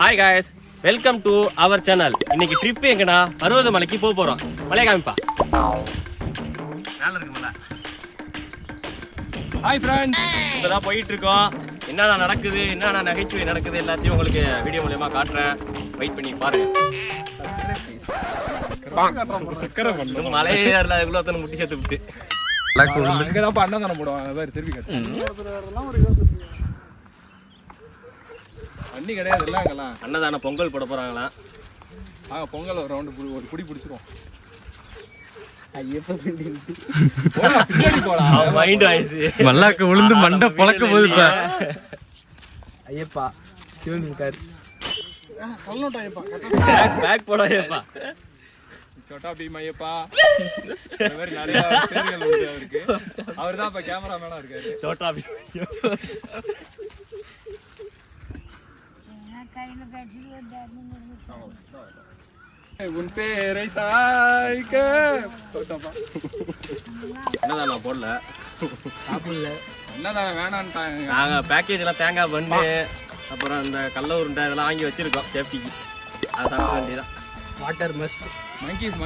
Hi guys welcome to our channel இன்னைக்கு trip எங்கனா பருவத மலைக்கு போக போறோம். மலைய காமிப்பா. ஹாய் ஃப்ரெண்ட்ஸ் இப்பதான் போயிட்டு இருக்கோம் என்னென்ன நடக்குது? என்னென்ன நகைச்சுவை நடக்குது? எல்லாத்தையும் உங்களுக்கு வீடியோ மூலியமா காட்டுறேன். வெயிட் பண்ணி பாருங்க. சக்கரை பண்ணு. இன்னும் மலையே ஏறல இவ்வளோ முட்டி சேர்த்து விட்டு. அங்கே தான் அண்ணன் தானே போடுவாங்க திருப்பி தண்ணி கிடையாது இல்லை அங்கெல்லாம். அன்னதான பொங்கல் போட போறாங்களாம். ஆ பொங்கல் ஒரு ரவுண்டு ஒரு பிடிச்சிருவோம். ஐயப்ப போடா ஆயிடுச்சு மல்லாக்க விழுந்து மண்டை பொழக்க இப்ப ஐயப்பா சிவன் இருக்காரு. பேக் பேக் போடாதேப்பா சொட்டா பீம் ஐயப்பா. இந்த மாதிரி நிறைய அவருக்கு. அவர் தான் இப்போ கேமராமேனாக இருக்காரு. சோட்டா உன் பேரை சாய்க்க சொட்டாப்பா என்னதான் நான் போடல சாப்பிடல என்னதான் வேணான்ட்டாங்க நாங்க பேக்கேஜ் எல்லாம் தேங்காய் பண்ணு அப்புறம் இந்த கடல உருண்டை இதெல்லாம் வாங்கி வச்சிருக்கோம் சேஃப்டிக்கு அதை சாப்பிட வேண்டியதான் வாட்டர் மஸ்ட் மங்கீஸ்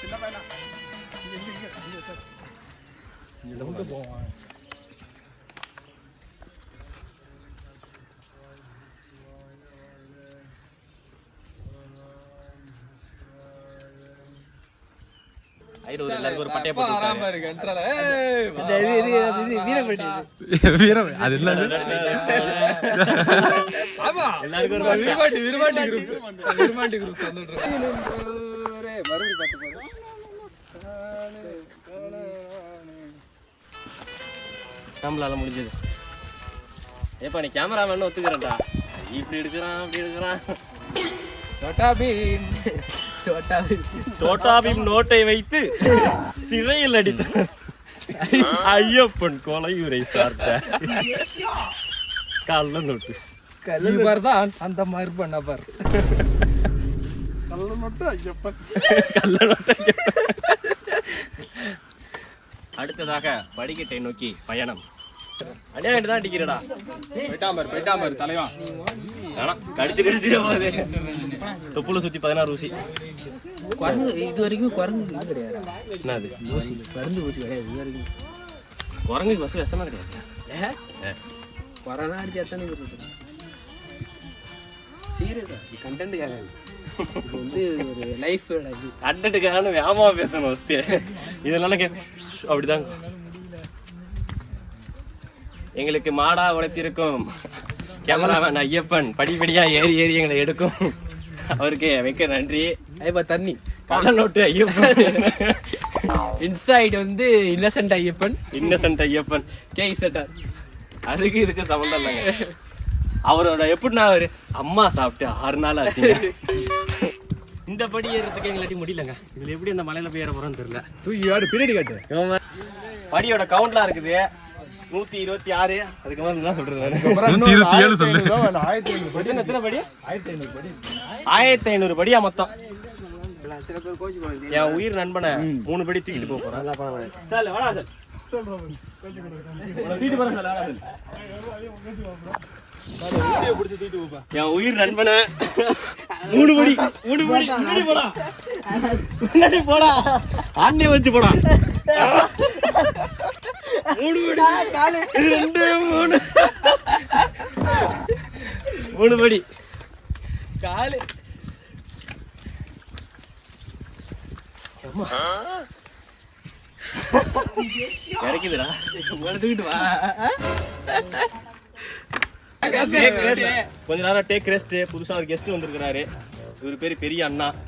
சின்ன பையனா போவான் ஐநூறு எல்லாருக்கும் ஒரு பட்டைய அப்பா போட்டு வராம விட்டாரு. இருக்கு என்ட்ரல ஏய் இது இது இது இது வீரப்பட்டி இது வீரம் அது ஒரு விருமாண்டி விருமாண்டி குரூப் விருமாண்டி குரூப் வந்துட்டு மறுபடியும் பாட்டு. பாரு நம்மளால முடிஞ்சது. ஏப்பா நீ கேமராமேன் ஒத்துக்கிறேன்டா. இப்படி எடுக்கிறான் அப்படி எடுக்கிறான். சொட்டா பீம் சோட்டா சோட்டா பீம் நோட்டை வைத்து சிறையில் அடித்தான் ஐயப்பன் கொலையுரை சார்ந்த கள்ள நோட்டு. இவர் தான் அந்த மாதிரி பண்ண பாரு கள்ள நோட்டு அடுத்ததாக படிக்கட்டை நோக்கி பயணம். அநியாயம் தான் அடிக்கிறடா. போயிட்டாமர் போயிட்டாமர் தலைவா. வேணாம் கடிச்சு கடிச்சிட போகுது தொப்புல சுத்தி பதினாறு ஊசி. குரங்கு இது வரைக்கும் குரங்கு இது கிடையாது என்னது? ஊசி மருந்து ஊசி கிடையாது இது வரைக்கும். குரங்கு பஸ் விஷமா கிடையாது. கொரோனா அடிச்சு எத்தனை சீரியஸா? கண்டென்ட் கேட்காது வந்து ஒரு லைஃப் இது. அட்டட்டுக்கான வேகமா பேசணும் ஃபஸ்ட்டு இதனால கே அப்படிதான் எங்களுக்கு மாடா உழைத்திருக்கும். கேமராமேன் ஐயப்பன் படிப்படியா ஏறி ஏறி எங்களை எடுக்கும். அவருக்கு மிக்க நன்றி. ஐயப்பா தண்ணி. கள்ள நோட்டு ஐயப்பன். இன்ஸ்டா ஐடி வந்து innocent Ayyappan. Innocent Ayyappan. K இசட்டார் அதுக்கு இதுக்கு சம்மந்தம் இல்லைங்க. அவரோட எப்படின்னா அவரு அம்மா சாப்பிட்டு ஆறு நாள் ஆச்சுங்க. இந்த படி ஏறதுக்கு எங்களாட்டி முடியலங்க. இதுல எப்படி அந்த மலையில போய் ஏற போறோம்னு தெரியல. தூக்கி பின்னாடி காட்டு. படியோட கவுண்ட்லாம் இருக்குது. நூத்தி இருபத்தி ஆறு. அதுக்கு மேல என்ன சொல்றது ஆயிரத்தி ஐநூறு படி எத்தனை எத்தனை படி? ஆயிரத்தி ஐநூறு படி. ஆயிரத்தி ஐநூறு படியா மொத்தம்? என் உயிர் நண்பனை மூணு படி தூக்கிட்டு போக போறேன். Sir sir. என் உயிர் நண்பனை மூணு படி மூணு படி. முன்னாடி போடா. முன்னாடி போடா. ஆண்டே வச்சு போடா. மூணு படி ரெண்டு மூணு மூணு படி காலு கிடைக்குதுடா தூக்கிட்டு வா. Take rest. கொஞ்ச நேரம் டேக் ரெஸ்ட் புதுசா ஒரு கெஸ்ட் வந்திருக்கிறாரு. இவர் பேரு பெரிய அண்ணா.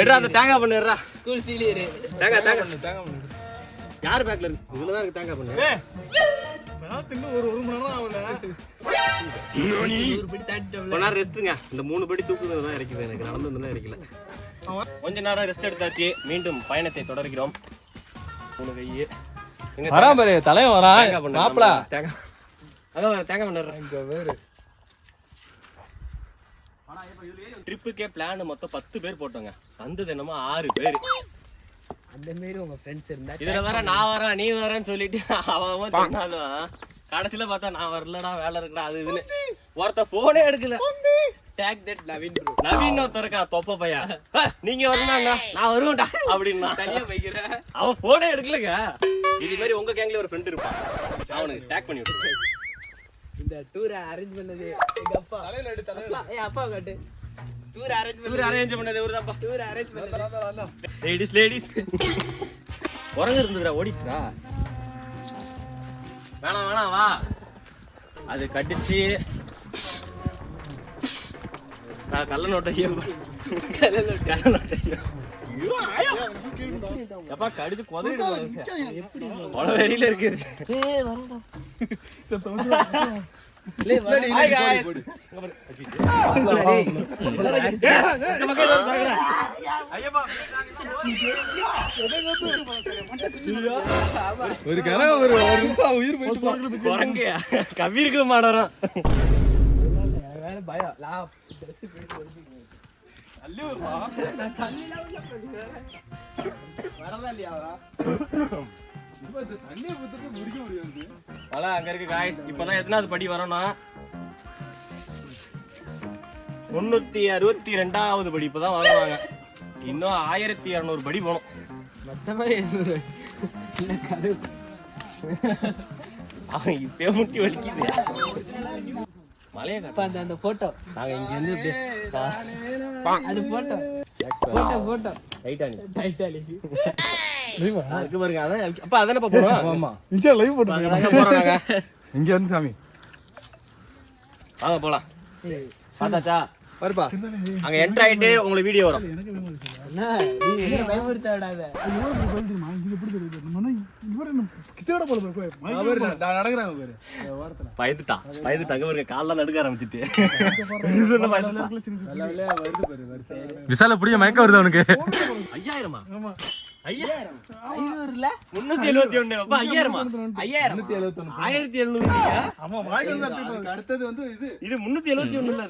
எடுறா அந்த தேங்காய் பண்ணு எடுறா. ஸ்கூல் சீலியரு தேங்காய் தேங்காய் தேங்காய். யார் பேக்ல இருக்கு? இதுல தான் இருக்கு தேங்காய் பண்ணு. ஒரு படி தாண்டிட்டோம்ல. கொஞ்ச நேரம் ரெஸ்ட்டுங்க இந்த மூணு படி தூக்குறது தான் இறக்குது எனக்கு. நடந்து வந்து இறக்கல. கொஞ்ச நேரம் ரெஸ்ட் எடுத்தாச்சு. மீண்டும் பயணத்தை தொடர்கிறோம். மூணு கை. எங்க வரான் பாரு தலைவன் வரான். தேங்காய் பண்ணு மாப்பிள. தேங்காய் அதான் தேங்காய் பண்ணுறேன் ட்ரிப்புக்கே பிளான் மொத்தம் பத்து பேர் போட்டோங்க. வந்தது என்னமோ ஆறு பேர். அந்த மாரி உங்க ஃப்ரெண்ட்ஸ் இருந்தா இதுல வேற நான் வரேன் நீ வரேன்னு சொல்லிட்டு அவன் சொன்னாலும் கடைசியில பார்த்தா நான் வரலடா வேலை இருக்குடா அது இதுன்னு. ஒருத்த போனே எடுக்கல. Take that Naveen bro Naveen ஒருத்தருக்கா தொப்ப பையன் "ஆ, நீங்க வரணும்னா நான் வருவேன்டா அப்படின்னா. தனியா வைக்கிறேன் அவன் போனே எடுக்கலங்க. இது மாதிரி உங்க கேங்ல ஒரு ஃப்ரெண்ட் இருப்பான் அவனுக்கு டேக் பண்ணி விட்டுரு. இந்த டூரை அரேஞ்ச் பண்ணது எங்க அப்பா. தலையில எடு தலையில அப்பா காட்டு. டூர் அரேஞ்ச் பண்ணது. அரேஞ்ச் பண்ணது இவரு தான்ப்பா டூர் அரேஞ்ச் பண்ணது லேடிஸ் லேடிஸ் குரங்கு இருந்ததுடா ஓடிட்டுடா வேணாம் வேணாம் வா. அது கடிச்சு. நான் கள்ள நோட்டையும் கள்ள நோட்டையும் எப்பா கடிச்சு குதறிடு எப்படி வெறியில இருக்குது. ஒரு கரை ஒரு ஒரு நிமிஷம் உயிர் போயிட்டு கவிருக்கு மாடறான் வேற பயம் லா ட்ரெஸ் போயிட்டு. வரதா இல்லையா பல அங்க இருக்கு காய்ஸ் இப்பதான் எத்தனாவது படி வரணும் முன்னூத்தி அறுபத்தி ரெண்டாவது படி இப்பதான் வருவாங்க. இன்னும் ஆயிரத்தி இருநூறு படி போகணும். மொத்தமா எழுநூறு இல்ல கரு அவன் இப்பயே முட்டி வலிக்குது. மலைய அந்த அந்த போட்டோ நாங்க இங்க இருந்து அது போட்டோ போட்டோ போட்டோ டைட்டானி டைட்டாலிக் இருக்கு பாருங்க அதான் அப்பா அதானே போறோம்? ஆமா இன்ஸ்டா லைவ் போட்டு அங்க போறோம் நாங்க? இங்க வந்து சாமி. வாங்க போலாம். பார்த்தாச்சா? வருப்பா அங்க என்டர் ஆயிட்டு உங்களுக்கு வீடியோ வரும். பயந்துட்டான் பாருங்க கால்லாம் நடுக்க ஆரம்பிச்சிட்டு. விசால புடிய மயக்கம் வருது அவனுக்கு. ஐயாயிரமா? ஐயாயிரம் ஐநூறுல? முன்னூத்தி எழுபத்தி ஒண்ணு. அப்பா ஐயாயிரமா? ஐயாயிரம்? ஆயிரத்தி எழுநூறு அடுத்தது வந்து இது. இது முன்னூத்தி எழுபத்தி ஒண்ணு இல்ல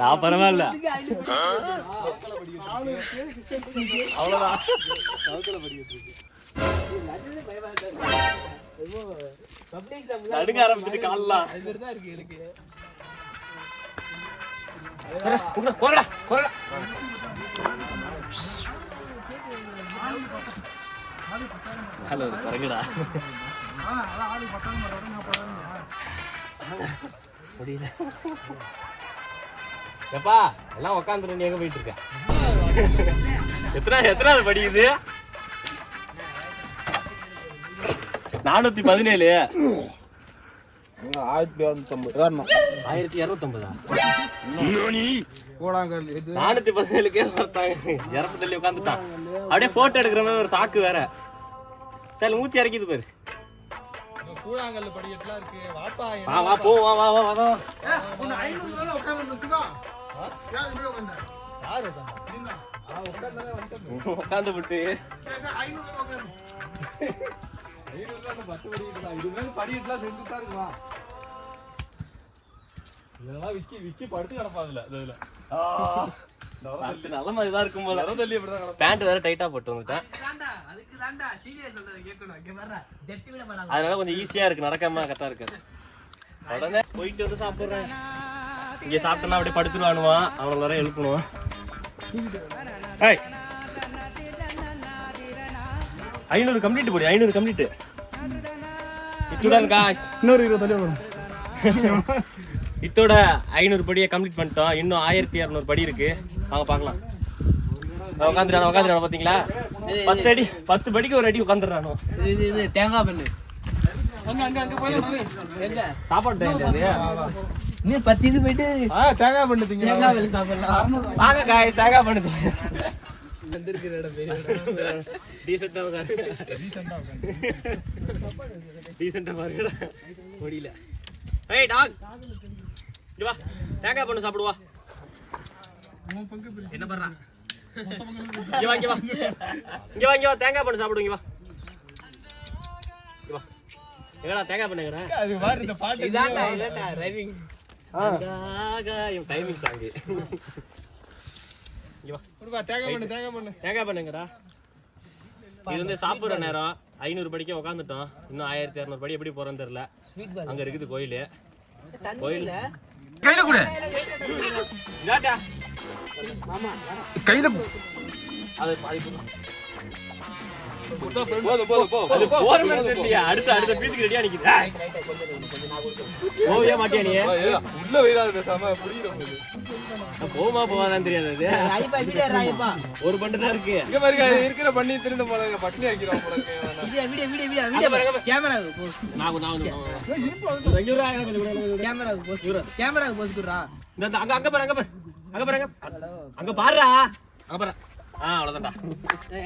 நான் பரவாயில்ல. அவ்வளவுதான். நடுங்க ஆரம்பிச்சிட்டு கால்லாம். அது மாதிரி தான் இருக்கு எனக்கு. ஹலோ குரங்குடா முடியல எப்பா எல்லாம் உட்காந்துரு நீ எங்க போயிட்டு இருக்க எத்தனை எத்தனாவது படிக்குது? நானூத்தி பதினேழு. ஆயிரத்தி இரநூத்தம்பதா கூழாங்கல் இது நானூத்தி பதினேழுக்கே ஒருத்தாங்க இறப்பு தள்ளி உட்காந்துட்டான் அப்படியே போட்டோ எடுக்கிற மாதிரி ஒரு சாக்கு வேற. சரி மூச்சு இறக்கிது பாரு. கூழாங்கல் படிக்கட்டுலாம் இருக்கு. வாப்பா வா வா போ வா வா வா உட்காந்து விட்டு. பத்து படிக்கட்டுலாம் இது படிக்கட்டுலாம் இதெல்லாம் விக்கி விக்கி படுத்து கிடப்பாதுல இதுல அது நல்ல மாதிரி தான் இருக்கும் போல தள்ளி அப்படிதான் பேண்ட் வேற டைட்டா போட்டு வந்துட்டேன். தாண்டா அதுக்கு தாண்டா சீனியர் சொல்றது கேட்கணும். இங்க வர்ற ஜட்டி விட மாட்டாங்க அதனால கொஞ்சம் ஈஸியா இருக்கு நடக்காம கரெக்டா இருக்காது உடனே போயிட்டு வந்து சாப்பிடுறேன். இங்க சாப்பிட்டோன்னா அப்படியே படுத்துருவானுவான் அவனை வர எழுப்பணும் ஐநூறு கம்ப்ளீட் போடி ஐநூறு கம்ப்ளீட் இத்துடன் காஸ் இன்னொரு இருபது தள்ளி வரும் இத்தோட ஐநூறு படியை கம்ப்ளீட் பண்ணிட்டோம். இன்னும் ஆயிரத்தி இரநூறு படி இருக்கு. வாங்க பார்க்கலாம். உட்காந்துட்டான உட்காந்துட்டான பாத்தீங்களா? பத்து அடி பத்து படிக்கு ஒரு அடி உட்காந்துடுறானோ தேங்காய் பண்ணு. சாப்பாடு நீ பத்து இது போயிட்டு தேங்காய் பண்ணுதீங்க தேங்காய் வெளி சாப்பிடலாம். வாங்க காய் தேங்காய் பண்ணுது. முடியல. ஏய் டாக் இங்க வா. தேங்காய் பண்ணு சாப்பிடுவா என்ன பண்றா? இங்க வா இங்க வா. இங்க வா இங்க வா. தேங்காய் பண்ணு சாப்பிடு இங்க வா. வா. எங்கடா தேங்காய் பண்ணுங்கடா அது மாதிரி இந்த பாட்டு ரைவிங் டைமிங் சாங் கொடுப்பா தேங்காய் பண்ணு தேங்காய் பண்ணு. தேங்காய் பண்ணுங்கடா இது வந்து சாப்பிடுற நேரம். ஐநூறு படிக்க உட்காந்துட்டோம் இன்னும் ஆயிரத்தி இரநூறு படி எப்படி போறோம்னு தெரியல. அங்க இருக்குது கோயில். கோயில் கையில கூட கையில அடுத்த அடுத்த பீஸுக்கு ரெடியா நிக்குது போவியா மாட்டியா நீ உள்ள வைடாத பேசாம புரியுறோம் போமா போவாதான் தெரியாது ஒரு பண்டு தான் இருக்கு. இங்க அது இருக்கிற பண்ணி திருந்த போறாங்க பட்டினி ஆக்கிறோம் போறாங்க. Video video video video video கேமராவுக்கு போஸ். குடுறா. இந்த அங்க அங்க பாரு அங்க பாரு. அங்க பாரு அங்க பாருடா. அங்க பாரு. ஆ அவ்வளவுதான்டா.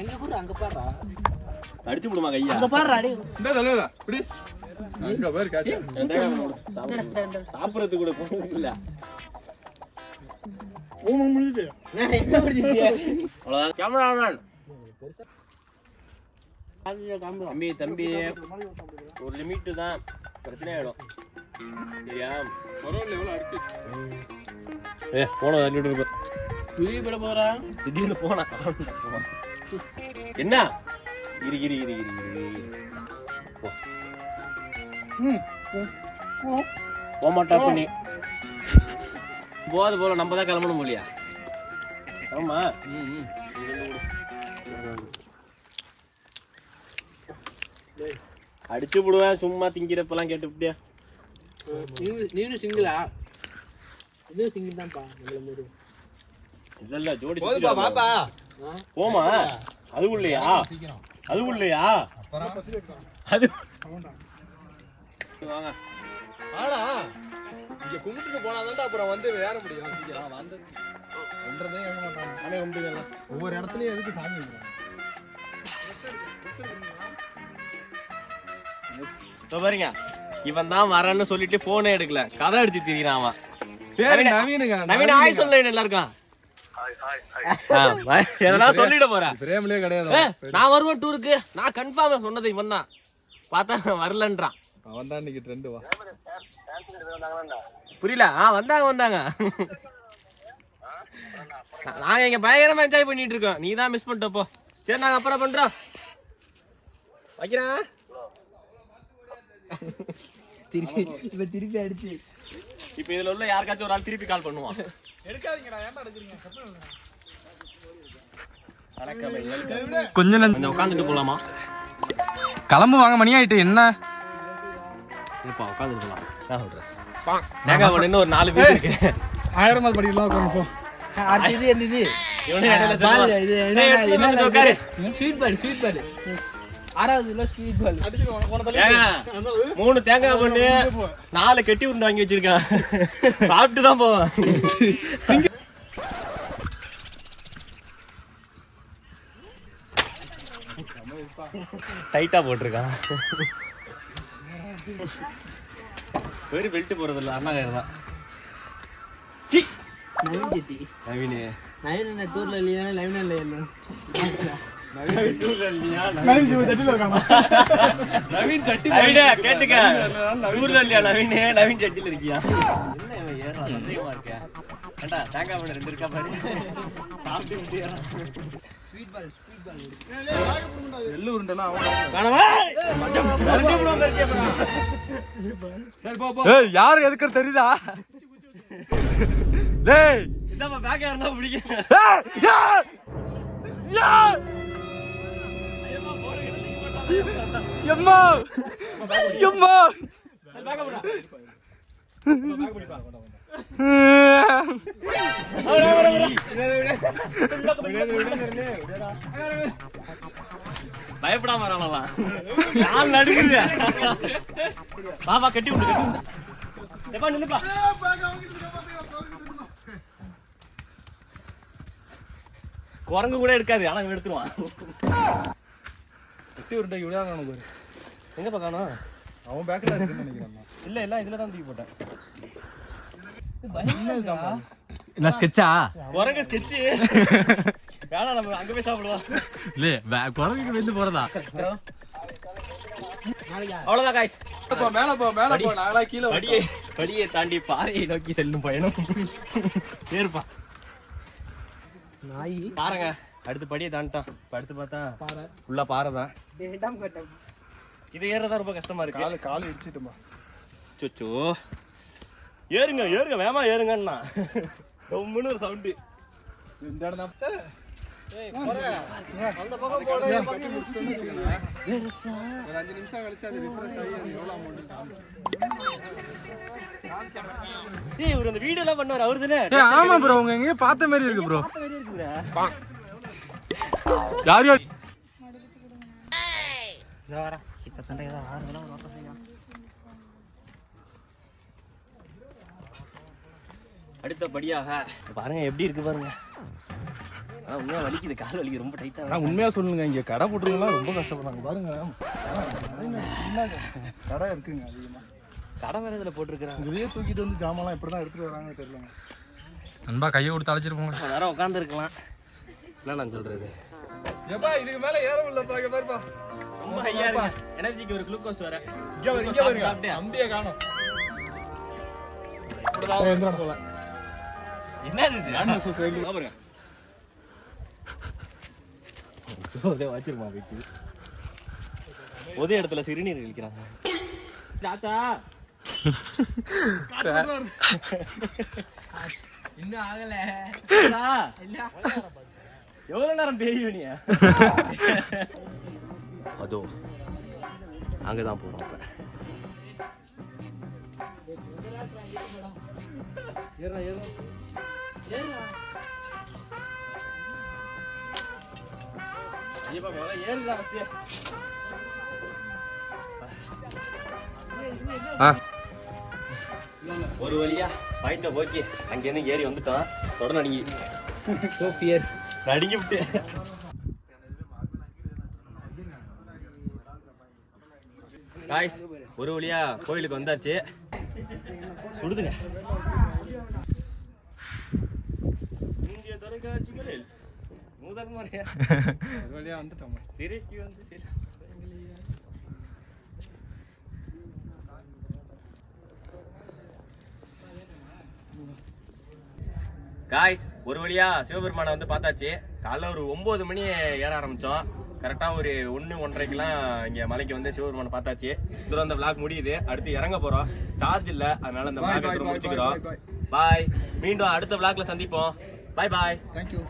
எங்க குடுறா? அங்க பாருடா. அடிச்சு விடுமா கையா? அங்க பாருடா டேய் இந்த சொல்லுடா இப்படி அங்க பாரு காச்சு சாப்பிடறதுக்கு கூட போனது இல்ல நான் எங்க குடுத்தீங்க அவ்வளவுதான். கேமராமேன். கேமரா தம்பி தம்பி. ஒரு லிமிட் தான். பிரச்சனை ஆயிடும். சரியா? பரவாயில்ல எவ்வளவு இருக்கு ஏ போன தள்ளி விட்டு வீடியோ போட போறா திடீர்னு போனா. என்ன? இரு இரு இரு இரு இரு. போமாட்டா பண்ணி. போது போல நம்ம தான் கிளம்பணும் போலியா? ஆமா. அடிச்சு விடுவேன் சும்மா திங்கிறப்பெல்லாம் கேட்டுவிட்டியா நீனு சிங்கிளா இது சிங்கிள் தான்ப்பா மாதிரி இல்ல இல்ல ஜோடி போதுப்பா வா. போமா அது உள்ளையா அது உள்ளையா அது வாங்க. ஆனா இங்க கும்பிட்டுட்டு போனாதான் அப்புறம் வந்து ஏற முடியும். சீக்கிரம் வந்து. ஒன்றதே ஏற மாட்டாங்க. நானே கும்பிட்டுக்கலாம் ஒவ்வொரு இடத்துலயும் எதுக்கு சாமி வைக்கிறாங்க? இதோ பாருங்க இவன் தான் வரேன்னு சொல்லிட்டு போனே எடுக்கல. கதை அடிச்சு திரியிறான் அவன். பேரு நவீனுங்க நவீன ஆய் சொல்ல எல்லாருக்கும்? எதனா சொல்லிட போறேன் பிரேம்லயே கிடையாது நான் வருவேன் டூருக்கு நான் கன்ஃபார்ம் சொன்னது இவன் தான் பார்த்தா வரலன்றான். அவன் தான் இன்னைக்கு ட்ரெண்ட் வா. புரியல? ஆ வந்தாங்க வந்தாங்க. நா- நாங்க இங்க பயங்கரமா என்ஜாய் பண்ணிட்டு இருக்கோம். நீ தான் மிஸ் பண்ணிட்டப்போ சரி நாங்க அப்புறம் பண்றோம். வைக்கிறேன். திருப்பி இப்ப திருப்பி அடிச்சு. இப்ப இதுல உள்ள யாருக்காச்சும் ஒரு ஆள் திருப்பி கால் பண்ணுவான். கொஞ்ச நேரம் கொஞ்சம் உட்காந்துட்டு போலாமா? கிளம்பு வாங்க மணி ஆயிட்டு. என்ன? இருப்பா உட்காந்துட்டு போலாம் நான் இன்னும் ஒரு நாலு பேர் இருக்கு. ஆயிரம் படிக்கலாம் உட்காந்து போ. அடுத்து இது என்ன இது. மூணு தேங்காய் பண்ணு நாலு கட்டி உருண்டை வாங்கி வச்சிருக்கான். சாப்பிட்டு தான் போவான். டைட்டா போட்டிருக்கான். வெறும் பெல்ட் போறது இல்ல அண்ணா கயிறு தான். சி! நவீன் செட்டி நவீன். நவீன் என்ன டூர்ல இல்லையா? நவீன் இல்லையா நவீன் சட்டி நவீனே, கேட்டுக்க. ஊர்ல இல்லையா நவீன்? நவீன் சட்டில இருக்கியா? என்ன இவன் ஏறான் சந்தேகமா இருக்க ஏண்டா தேங்காய் பண்ண ரெண்டு இருக்கா பாரு? சாப்பிட்டு எள்ளு உருண்டெல்லாம் ஏய் யாரு எதுக்கு தெரியுதா டேய் இந்தாப்பா, பேக் பிடிக்கும். ஏய், எம்மா எம்மா போடா. பேக் பயப்படாம வரலாம் நாள் நடுக்குது பாப்பா கட்டி விடு கட்டி எப்பா நின்னுப்பா குரங்கு கூட எடுக்காது ஆனா எடுத்துருவான். கட்டி சட்டி உருண்டைக்கு காணும் பாரு. எங்கப்பா காணும்? அவன் பேக்கில் இருக்குன்னு நினைக்கிறான் நான். இல்ல இல்ல இதுல தான் தூக்கி போட்டேன். என்ன ஸ்கெட்சா குரங்கு ஸ்கெட்சு வேணாம் நம்ம அங்க போய் சாப்பிடுவோம். இல்ல குழந்தைக்கு வந்து போறதா? அவ்வளவுதான் காய்ஸ் போ மேல போ மேல போ கீழே படியை படியை தாண்டி பாறையை நோக்கி செல்லும் பயணம். ஏறுப்பா. நாய். பாருங்க அடுத்து படியை தாண்டிட்டான். அடுத்து பார்த்தா ஃபுல்லா பாறை தான். இது ஏறதா ரொம்ப கஷ்டமா இருக்கு. கால் கால் இடிச்சிட்டுமா. சொச்சோ ஏறுங்க ஏறுங்க வேமா ஏறுங்கண்ணா. ரொம்பன்னு ஒரு சவுண்டு இந்த இடம் தான் சே, அந்த பக்கம் போட. கட்டி முடிச்சிட்டோம்னு வச்சுக்கோங்களேன். ஒரு அஞ்சு நிமிஷம் கழிச்சு அது refresh ஆகி அது எவ்வளவு amount ஏய் இவர் அந்த வீடியோ எல்லாம் பண்ணுவார். அவரு தானே? ஆமா ப்ரோ உங்க எங்கேயோ பார்த்த மாதிரி இருக்கு ப்ரோ. யார் யார்? அடுத்த படியாக பாருங்க எப்படி இருக்கு பாருங்க. ஆனா உண்மையா வலிக்குது கால் வலிக்குது ரொம்ப டைட்டா நான் உண்மையா சொல்லுங்க இங்க கடை போட்டுருக்கலாம் ரொம்ப கஷ்டப்படுறாங்க. பாருங்க. கடை இருக்குங்க அதிகமா. கடை வேற இதுல போட்டிருக்கிறாங்க. இதுலயே தூக்கிட்டு வந்து ஜாமான்லாம் எப்படி தான் எடுத்துட்டு வராங்க தெரியல நண்பா கையை கொடுத்து அழைச்சிருப்போங்க கொஞ்ச நேரம் உட்காந்து இருக்கலாம் என்ன நான் சொல்றது? எப்பா இதுக்கு மேல ஏற முடியலப்பா இங்க பாருப்பா. ரொம்ப ஹையா இருக்கு. எனர்ஜிக்கு ஒரு குளுக்கோஸ் வேற. இங்க இங்க பாருங்க. சாப்பிட்டியா? அம்பிய காணோம். என்னது இது? பாருங்க வச்சிருமா போயிட்டு பொது இடத்துல சிறுநீர் கழிக்கிறாங்க தாத்தா. இன்னும் ஆகல. எவ்வளவு நேரம் பெரியவனிய அதோ அங்கதான் போறோம் அப்ப. ஐயப்பா, முதல்ல ஏறுடா first. ஆ. ஒரு வழியா பயத்தை போக்கி அங்கேருந்து ஏறி வந்துட்டோம். தொடர்ந்து அடிங்கி சோஃபியர் நடிங்க விட்டு காய்ஸ் ஒரு வழியா கோயிலுக்கு வந்தாச்சு. சுடுதுங்க. இந்திய தொலைக்காட்சிகளில் முதல் முறையா ஒரு வழியா வந்துட்டோம். திருப்பி வந்து சில காய்ஸ் ஒரு வழியா சிவபெருமானை வந்து பார்த்தாச்சு. காலைல ஒரு ஒன்பது மணி ஏற ஆரம்பிச்சோம். கரெக்டா ஒரு ஒன்று ஒன்றரைக்கெல்லாம் இங்க மலைக்கு வந்து சிவபெருமானை பார்த்தாச்சு. இதோட அந்த vlog முடியுது. அடுத்து இறங்க போறோம். சார்ஜ் இல்ல. அதனால அந்த bye, முடிச்சுக்கிறோம். பாய் மீண்டும் அடுத்த vlogல சந்திப்போம். பாய் பாய் தேங்க்யூ